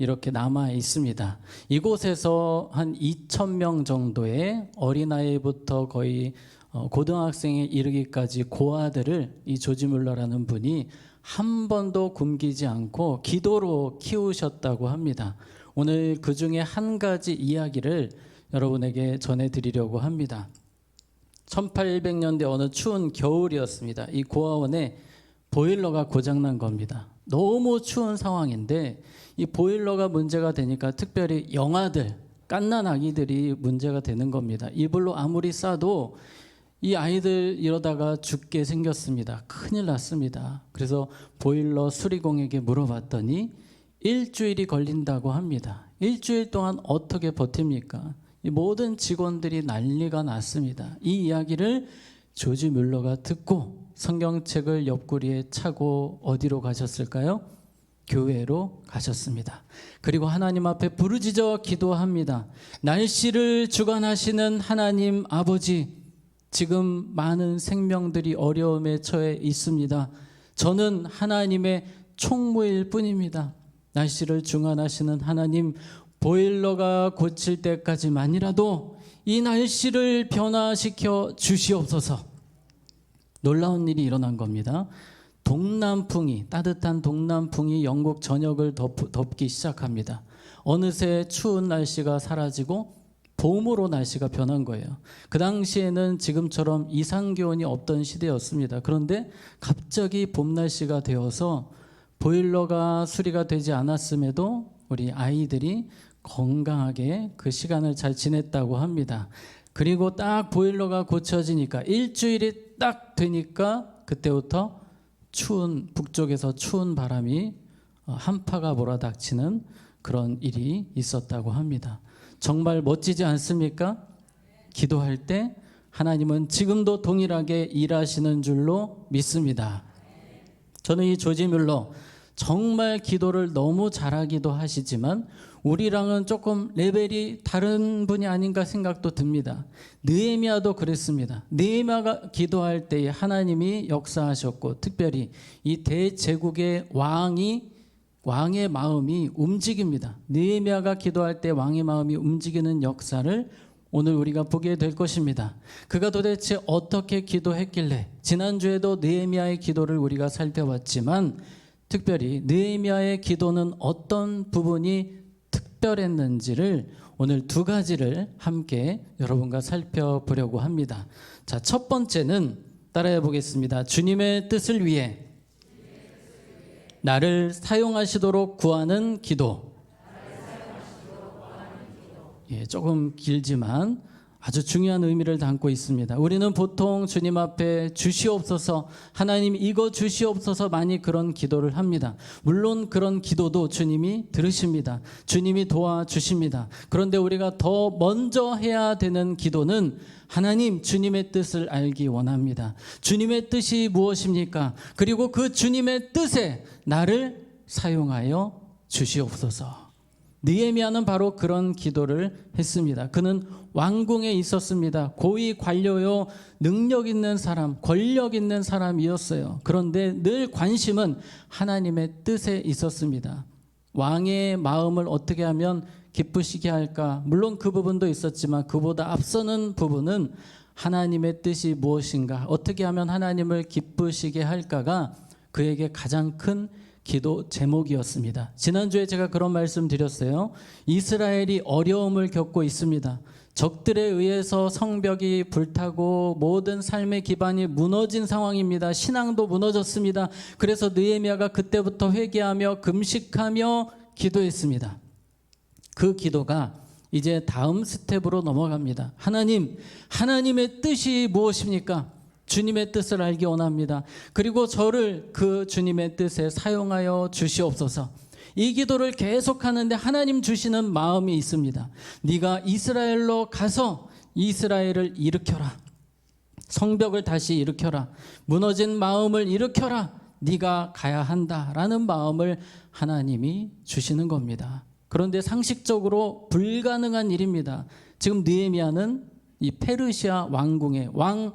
이렇게 남아 있습니다. 이곳에서 한 2천 명 정도의 어린아이부터 거의 어, 고등학생에 이르기까지 고아들을 이 조지 물러라는 분이 한 번도 굶기지 않고 기도로 키우셨다고 합니다. 오늘 그 중에 한 가지 이야기를 여러분에게 전해드리려고 합니다. 1800년대 어느 추운 겨울이었습니다. 이 고아원에 보일러가 고장난 겁니다. 너무 추운 상황인데 이 보일러가 문제가 되니까 특별히 영아들, 깐난 아기들이 문제가 되는 겁니다. 이불로 아무리 싸도 이 아이들 이러다가 죽게 생겼습니다. 큰일 났습니다. 그래서 보일러 수리공에게 물어봤더니 일주일이 걸린다고 합니다. 일주일 동안 어떻게 버팁니까? 이 모든 직원들이 난리가 났습니다. 이 이야기를 조지 뮬러가 듣고 성경책을 옆구리에 차고 어디로 가셨을까요? 교회로 가셨습니다. 그리고 하나님 앞에 부르짖어 기도합니다. 날씨를 주관하시는 하나님 아버지, 지금 많은 생명들이 어려움에 처해 있습니다. 저는 하나님의 총무일 뿐입니다. 날씨를 중환하시는 하나님, 보일러가 고칠 때까지만이라도 이 날씨를 변화시켜 주시옵소서. 놀라운 일이 일어난 겁니다. 동남풍이 따뜻한 동남풍이 영국 전역을 덮, 덮기 시작합니다. 어느새 추운 날씨가 사라지고 봄으로 날씨가 변한 거예요. 그 당시에는 지금처럼 이상 기온이 없던 시대였습니다. 그런데 갑자기 봄 날씨가 되어서 보일러가 수리가 되지 않았음에도 우리 아이들이 건강하게 그 시간을 잘 지냈다고 합니다. 그리고 딱 보일러가 고쳐지니까 일주일이 딱 되니까 그때부터 추운 북쪽에서 추운 바람이 어, 한파가 몰아닥치는 그런 일이 있었다고 합니다. 정말 멋지지 않습니까? 기도할 때 하나님은 지금도 동일하게 일하시는 줄로 믿습니다. 저는 이 조지 뮬러 정말 기도를 너무 잘하기도 하시지만 우리랑은 조금 레벨이 다른 분이 아닌가 생각도 듭니다. 느헤미야도 그랬습니다. 느헤미야가 기도할 때 하나님이 역사하셨고 특별히 이 대제국의 왕이 왕의 마음이 움직입니다. 느헤미야가 기도할 때 왕의 마음이 움직이는 역사를 오늘 우리가 보게 될 것입니다. 그가 도대체 어떻게 기도했길래 지난주에도 느헤미야의 기도를 우리가 살펴봤지만 특별히 느헤미야의 기도는 어떤 부분이 특별했는지를 오늘 두 가지를 함께 여러분과 살펴보려고 합니다. 자, 첫 번째는 따라해 보겠습니다. 주님의 뜻을 위해 나를 사용하시도록 구하는 기도. 예, 조금 길지만 아주 중요한 의미를 담고 있습니다. 우리는 보통 주님 앞에 주시옵소서, 하나님 이거 주시옵소서 많이 그런 기도를 합니다. 물론 그런 기도도 주님이 들으십니다. 주님이 도와주십니다. 그런데 우리가 더 먼저 해야 되는 기도는 하나님 주님의 뜻을 알기 원합니다. 주님의 뜻이 무엇입니까? 그리고 그 주님의 뜻에 나를 사용하여 주시옵소서. 느헤미야는 바로 그런 기도를 했습니다. 그는 왕궁에 있었습니다. 고위 관료요, 능력 있는 사람, 권력 있는 사람이었어요. 그런데 늘 관심은 하나님의 뜻에 있었습니다. 왕의 마음을 어떻게 하면 기쁘시게 할까? 물론 그 부분도 있었지만 그보다 앞서는 부분은 하나님의 뜻이 무엇인가? 어떻게 하면 하나님을 기쁘시게 할까가 그에게 가장 큰 기도 제목이었습니다. 지난주에 제가 그런 말씀 드렸어요. 이스라엘이 어려움을 겪고 있습니다. 적들에 의해서 성벽이 불타고 모든 삶의 기반이 무너진 상황입니다. 신앙도 무너졌습니다. 그래서 느헤미야가 그때부터 회개하며 금식하며 기도했습니다. 그 기도가 이제 다음 스텝으로 넘어갑니다. 하나님, 하나님의 뜻이 무엇입니까? 주님의 뜻을 알기 원합니다. 그리고 저를 그 주님의 뜻에 사용하여 주시옵소서. 이 기도를 계속 하는데 하나님 주시는 마음이 있습니다. 네가 이스라엘로 가서 이스라엘을 일으켜라. 성벽을 다시 일으켜라. 무너진 마음을 일으켜라. 네가 가야 한다라는 마음을 하나님이 주시는 겁니다. 그런데 상식적으로 불가능한 일입니다. 지금 느헤미야는 이 페르시아 왕궁의 왕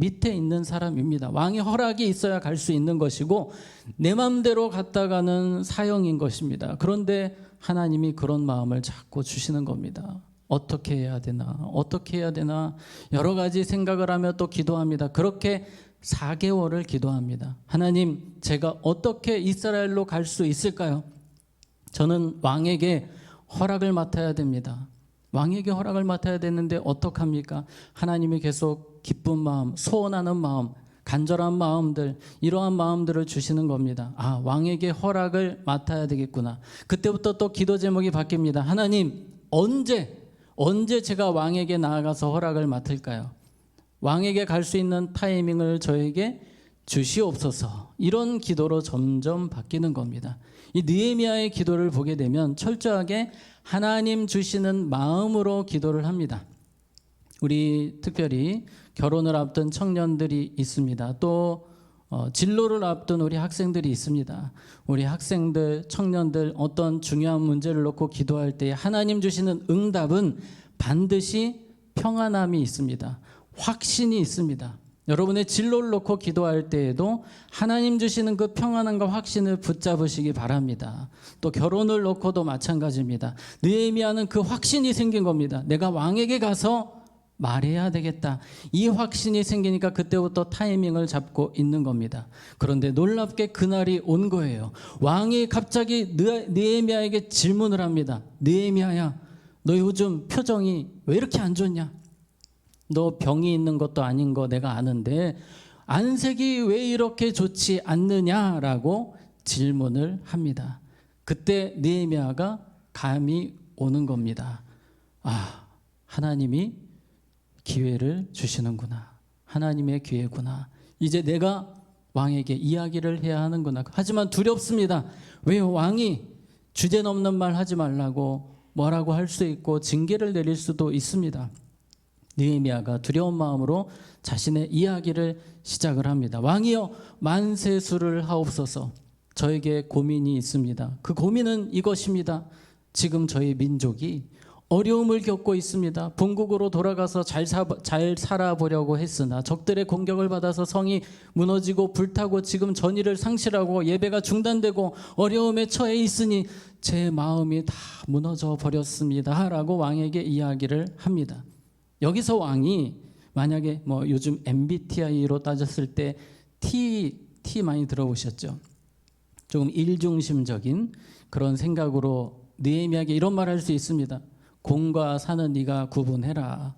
밑에 있는 사람입니다. 왕의 허락이 있어야 갈 수 있는 것이고 내 마음대로 갔다가는 사형인 것입니다. 그런데 하나님이 그런 마음을 자꾸 주시는 겁니다. 어떻게 해야 되나? 어떻게 해야 되나? 여러 가지 생각을 하며 또 기도합니다. 그렇게 4개월을 기도합니다. 하나님, 제가 어떻게 이스라엘로 갈 수 있을까요? 저는 왕에게 허락을 맡아야 됩니다. 왕에게 허락을 맡아야 되는데 어떡합니까? 하나님이 계속 기쁜 마음, 소원하는 마음, 간절한 마음들, 이러한 마음들을 주시는 겁니다. 아, 왕에게 허락을 맡아야 되겠구나. 그때부터 또 기도 제목이 바뀝니다. 하나님, 언제, 언제 제가 왕에게 나아가서 허락을 맡을까요? 왕에게 갈 수 있는 타이밍을 저에게 주시옵소서. 이런 기도로 점점 바뀌는 겁니다. 이 느헤미야의 기도를 보게 되면 철저하게 하나님 주시는 마음으로 기도를 합니다. 우리 특별히 결혼을 앞둔 청년들이 있습니다. 또 어, 진로를 앞둔 우리 학생들이 있습니다. 우리 학생들, 청년들 어떤 중요한 문제를 놓고 기도할 때 하나님 주시는 응답은 반드시 평안함이 있습니다. 확신이 있습니다. 여러분의 진로를 놓고 기도할 때에도 하나님 주시는 그 평안함과 확신을 붙잡으시기 바랍니다. 또 결혼을 놓고도 마찬가지입니다. 느헤미야는 그 확신이 생긴 겁니다. 내가 왕에게 가서 말해야 되겠다. 이 확신이 생기니까 그때부터 타이밍을 잡고 있는 겁니다. 그런데 놀랍게 그날이 온 거예요. 왕이 갑자기 느- 느헤미야에게 질문을 합니다. 느헤미야야, 너 요즘 표정이 왜 이렇게 안 좋냐? 너 병이 있는 것도 아닌 거 내가 아는데 안색이 왜 이렇게 좋지 않느냐라고 질문을 합니다. 그때 느헤미야가 감이 오는 겁니다. 아, 하나님이 기회를 주시는구나. 하나님의 기회구나. 이제 내가 왕에게 이야기를 해야 하는구나. 하지만 두렵습니다. 왜 왕이 주제 넘는 말 하지 말라고 뭐라고 할 수 있고 징계를 내릴 수도 있습니다. 느헤미야가 두려운 마음으로 자신의 이야기를 시작을 합니다. 왕이여 만세수를 하옵소서. 저에게 고민이 있습니다. 그 고민은 이것입니다. 지금 저희 민족이 어려움을 겪고 있습니다. 본국으로 돌아가서 잘, 사, 잘 살아보려고 했으나 적들의 공격을 받아서 성이 무너지고 불타고 지금 전의를 상실하고 예배가 중단되고 어려움에 처해 있으니 제 마음이 다 무너져 버렸습니다. 라고 왕에게 이야기를 합니다. 여기서 왕이 만약에 뭐 요즘 MBTI로 따졌을 때 T, T 많이 들어보셨죠? 조금 일중심적인 그런 생각으로 느헤미야에게 이런 말할수 있습니다. 공과 사는 네가 구분해라.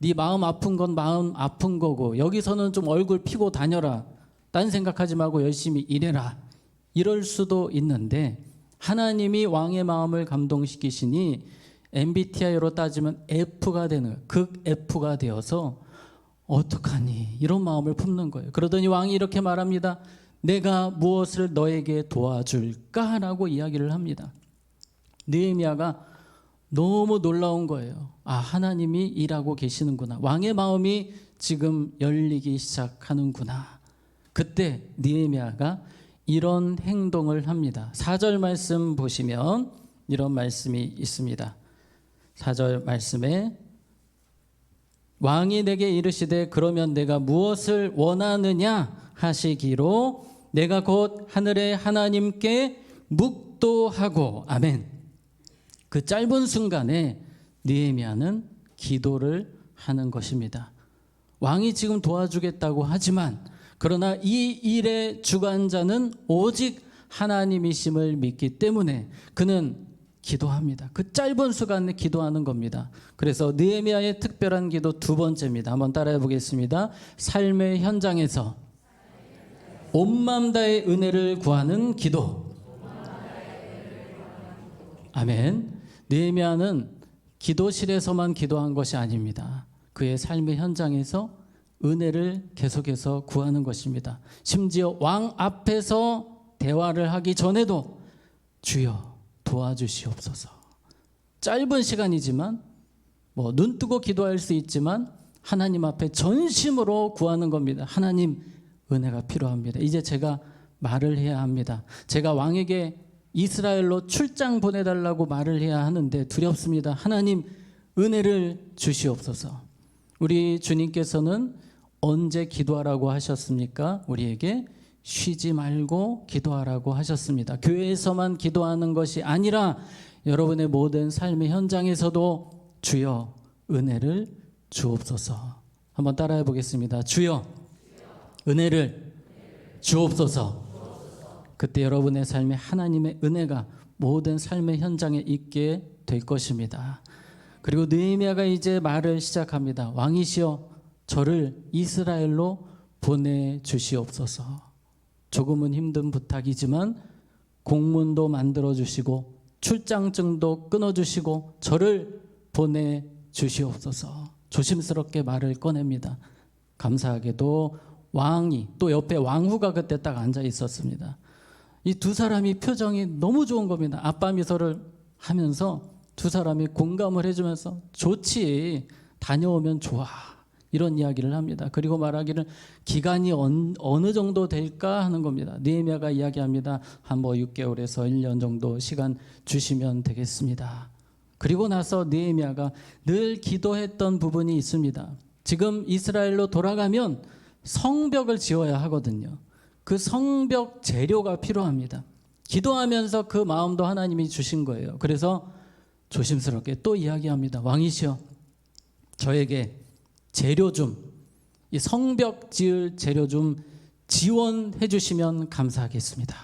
네 마음 아픈 건 마음 아픈 거고 여기서는 좀 얼굴 피고 다녀라. 딴 생각하지 말고 열심히 일해라. 이럴 수도 있는데 하나님이 왕의 마음을 감동시키시니 MBTI로 따지면 F가 되는. 극 F가 되어서 어떡하니 이런 마음을 품는 거예요. 그러더니 왕이 이렇게 말합니다. 내가 무엇을 너에게 도와줄까라고 이야기를 합니다. 느헤미야가 너무 놀라운 거예요. 아, 하나님이 일하고 계시는구나. 왕의 마음이 지금 열리기 시작하는구나. 그때 느헤미야가 이런 행동을 합니다. 4절 말씀 보시면 이런 말씀이 있습니다. 4절 말씀에 왕이 내게 이르시되 그러면 내가 무엇을 원하느냐 하시기로 내가 곧 하늘의 하나님께 묵도하고 아멘. 그 짧은 순간에 느헤미야는 기도를 하는 것입니다. 왕이 지금 도와주겠다고 하지만 그러나 이 일의 주관자는 오직 하나님이심을 믿기 때문에 그는 기도합니다. 그 짧은 시간에 기도하는 겁니다. 그래서 느헤미야의 특별한 기도 두 번째입니다. 한번 따라해 보겠습니다. 삶의 현장에서 온맘 다의 은혜를 구하는 기도. 아멘. 느헤미야는 기도실에서만 기도한 것이 아닙니다. 그의 삶의 현장에서 은혜를 계속해서 구하는 것입니다. 심지어 왕 앞에서 대화를 하기 전에도 주여 도와주시옵소서. 짧은 시간이지만 뭐 눈 뜨고 기도할 수 있지만 하나님 앞에 전심으로 구하는 겁니다. 하나님 은혜가 필요합니다. 이제 제가 말을 해야 합니다. 제가 왕에게 이스라엘로 출장 보내달라고 말을 해야 하는데 두렵습니다. 하나님 은혜를 주시옵소서. 우리 주님께서는 언제 기도하라고 하셨습니까? 우리에게 쉬지 말고 기도하라고 하셨습니다. 교회에서만 기도하는 것이 아니라 여러분의 모든 삶의 현장에서도 주여 은혜를 주옵소서. 한번 따라해 보겠습니다. 주여 은혜를 주옵소서. 그때 여러분의 삶에 하나님의 은혜가 모든 삶의 현장에 있게 될 것입니다. 그리고 느헤미야가 이제 말을 시작합니다. 왕이시여 저를 이스라엘로 보내 주시옵소서. 조금은 힘든 부탁이지만 공문도 만들어 주시고 출장증도 끊어 주시고 저를 보내 주시옵소서. 조심스럽게 말을 꺼냅니다. 감사하게도 왕이 또 옆에 왕후가 그때 딱 앉아 있었습니다. 이 두 사람이 표정이 너무 좋은 겁니다. 아빠 미소를 하면서 두 사람이 공감을 해주면서 좋지 다녀오면 좋아 이런 이야기를 합니다. 그리고 말하기를 기간이 언, 어느 정도 될까 하는 겁니다. 느헤미야가 이야기합니다. 한 뭐 6개월에서 1년 정도 시간 주시면 되겠습니다. 그리고 나서 느헤미야가 늘 기도했던 부분이 있습니다. 지금 이스라엘로 돌아가면 성벽을 지어야 하거든요. 그 성벽 재료가 필요합니다. 기도하면서 그 마음도 하나님이 주신 거예요. 그래서 조심스럽게 또 이야기합니다. 왕이시여, 저에게 재료 좀, 이 성벽 지을 재료 좀 지원해 주시면 감사하겠습니다.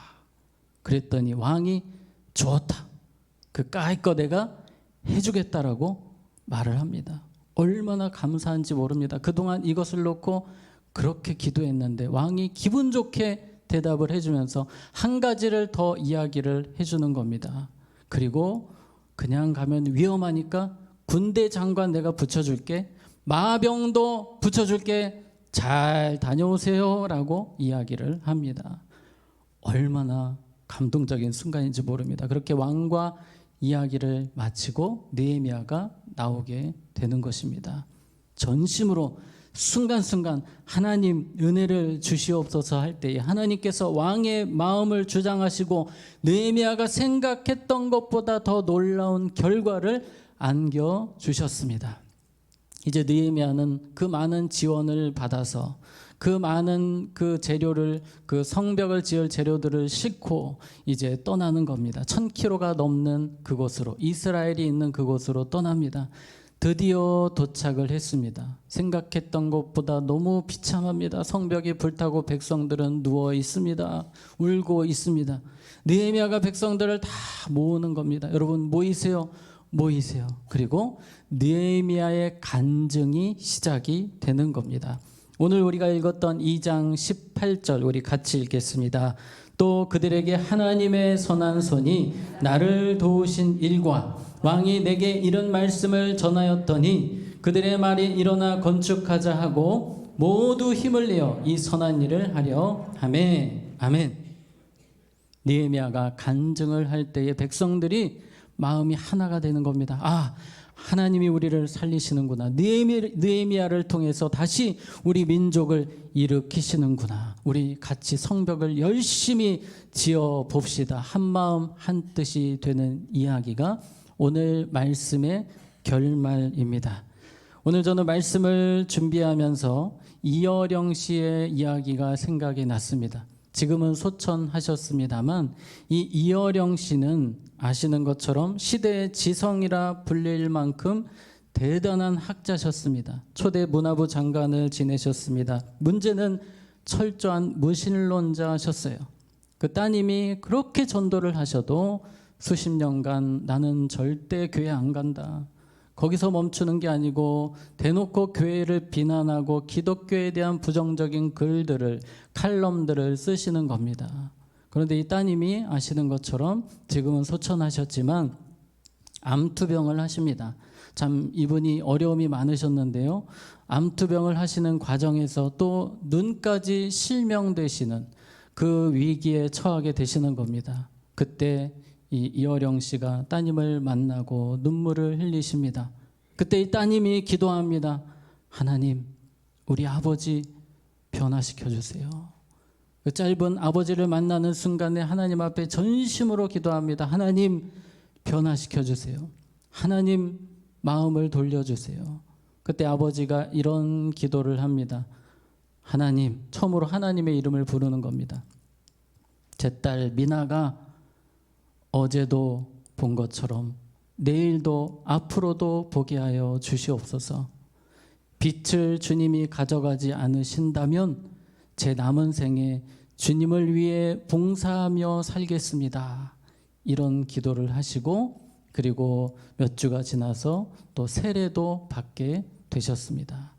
그랬더니 왕이 주었다. 그 까이 거 내가 해주겠다라고 말을 합니다. 얼마나 감사한지 모릅니다. 그동안 이것을 놓고 그렇게 기도했는데 왕이 기분 좋게 대답을 해주면서 한 가지를 더 이야기를 해주는 겁니다. 그리고 그냥 가면 위험하니까 군대 장관 내가 붙여줄게. 마병도 붙여줄게. 잘 다녀오세요 라고 이야기를 합니다. 얼마나 감동적인 순간인지 모릅니다. 그렇게 왕과 이야기를 마치고 느헤미야가 나오게 되는 것입니다. 전심으로 순간순간 하나님 은혜를 주시옵소서 할 때에 하나님께서 왕의 마음을 주장하시고 느헤미야가 생각했던 것보다 더 놀라운 결과를 안겨 주셨습니다. 이제 느헤미야는 그 많은 지원을 받아서 그 많은 그 재료를 그 성벽을 지을 재료들을 싣고 이제 떠나는 겁니다. 천 킬로가 넘는 그곳으로 이스라엘이 있는 그곳으로 떠납니다. 드디어 도착을 했습니다. 생각했던 것보다 너무 비참합니다. 성벽이 불타고 백성들은 누워 있습니다. 울고 있습니다. 느헤미야가 백성들을 다 모으는 겁니다. 여러분 모이세요. 모이세요. 그리고 느헤미야의 간증이 시작이 되는 겁니다. 오늘 우리가 읽었던 2장 18절 우리 같이 읽겠습니다. 또 그들에게 하나님의 선한 손이 나를 도우신 일과 왕이 내게 이런 말씀을 전하였더니 그들의 말이 일어나 건축하자 하고 모두 힘을 내어 이 선한 일을 하려 아멘 아멘 느헤미야가 간증을 할 때에 백성들이 마음이 하나가 되는 겁니다. 아 하나님이 우리를 살리시는구나. 느헤미야를 통해서 다시 우리 민족을 일으키시는구나. 우리 같이 성벽을 열심히 지어 봅시다. 한 마음 한 뜻이 되는 이야기가 오늘 말씀의 결말입니다. 오늘 저는 말씀을 준비하면서 이어령 씨의 이야기가 생각이 났습니다. 지금은 소천하셨습니다만 이 이어령 씨는 아시는 것처럼 시대의 지성이라 불릴 만큼 대단한 학자셨습니다. 초대 문화부 장관을 지내셨습니다. 문제는 철저한 무신론자셨어요. 그 따님이 그렇게 전도를 하셔도 수십 년간 나는 절대 교회 안 간다. 거기서 멈추는 게 아니고 대놓고 교회를 비난하고 기독교에 대한 부정적인 글들을 칼럼들을 쓰시는 겁니다. 그런데 이 따님이 아시는 것처럼 지금은 소천하셨지만 암투병을 하십니다. 참 이분이 어려움이 많으셨는데요. 암투병을 하시는 과정에서 또 눈까지 실명되시는 그 위기에 처하게 되시는 겁니다. 그때 이 이어령 씨가 따님을 만나고 눈물을 흘리십니다. 그때 이 따님이 기도합니다. 하나님, 우리 아버지 변화시켜 주세요. 그 짧은 아버지를 만나는 순간에 하나님 앞에 전심으로 기도합니다. 하나님 변화시켜 주세요. 하나님 마음을 돌려 주세요. 그때 아버지가 이런 기도를 합니다. 하나님, 처음으로 하나님의 이름을 부르는 겁니다. 제 딸 미나가 어제도 본 것처럼 내일도 앞으로도 보게 하여 주시옵소서. 빛을 주님이 가져가지 않으신다면 제 남은 생에 주님을 위해 봉사하며 살겠습니다. 이런 기도를 하시고 그리고 몇 주가 지나서 또 세례도 받게 되셨습니다.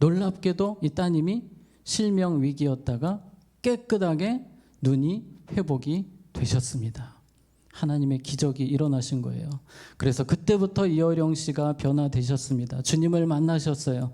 놀랍게도 이 따님이 실명 위기였다가 깨끗하게 눈이 회복이 되셨습니다. 하나님의 기적이 일어나신 거예요. 그래서 그때부터 이어령 씨가 변화되셨습니다. 주님을 만나셨어요.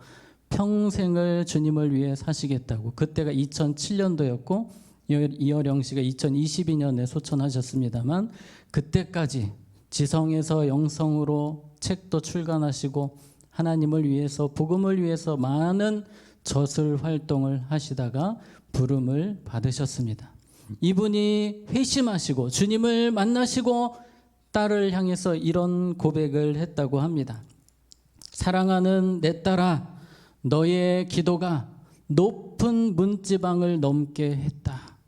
평생을 주님을 위해 사시겠다고. 그때가 2007년도였고 이어령 씨가 2022년에 소천하셨습니다만 그때까지 지성에서 영성으로 책도 출간하시고 하나님을 위해서 복음을 위해서 많은 저술 활동을 하시다가 부름을 받으셨습니다. 이분이 회심하시고 주님을 만나시고 딸을 향해서 이런 고백을 했다고 합니다. 사랑하는 내 딸아, 너의 기도가 높은 문지방을 넘게 했다.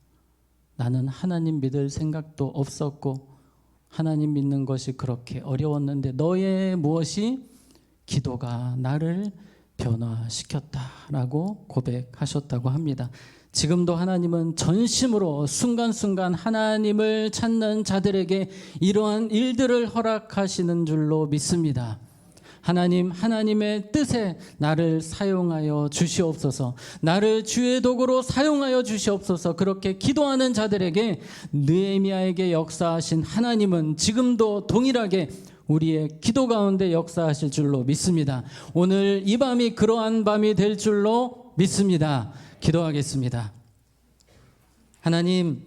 나는 하나님 믿을 생각도 없었고 하나님 믿는 것이 그렇게 어려웠는데 너의 무엇이 기도가 나를 변화시켰다라고 고백하셨다고 합니다. 지금도 하나님은 전심으로 순간순간 하나님을 찾는 자들에게 이러한 일들을 허락하시는 줄로 믿습니다. 하나님, 하나님의 뜻에 나를 사용하여 주시옵소서. 나를 주의 도구로 사용하여 주시옵소서. 그렇게 기도하는 자들에게 느헤미야에게 역사하신 하나님은 지금도 동일하게 우리의 기도 가운데 역사하실 줄로 믿습니다. 오늘 이 밤이 그러한 밤이 될 줄로 믿습니다. 기도하겠습니다. 하나님,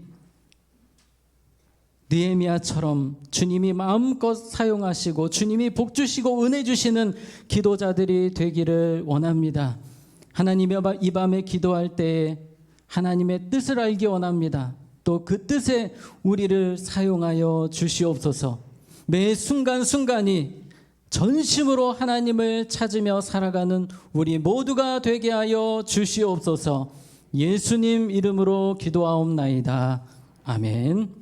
느헤미야처럼 주님이 마음껏 사용하시고 주님이 복 주시고 은혜 주시는 기도자들이 되기를 원합니다. 하나님의 이 밤에 기도할 때에 하나님의 뜻을 알기 원합니다. 또 그 뜻에 우리를 사용하여 주시옵소서. 매 순간순간이 전심으로 하나님을 찾으며 살아가는 우리 모두가 되게 하여 주시옵소서. 예수님 이름으로 기도하옵나이다. 아멘.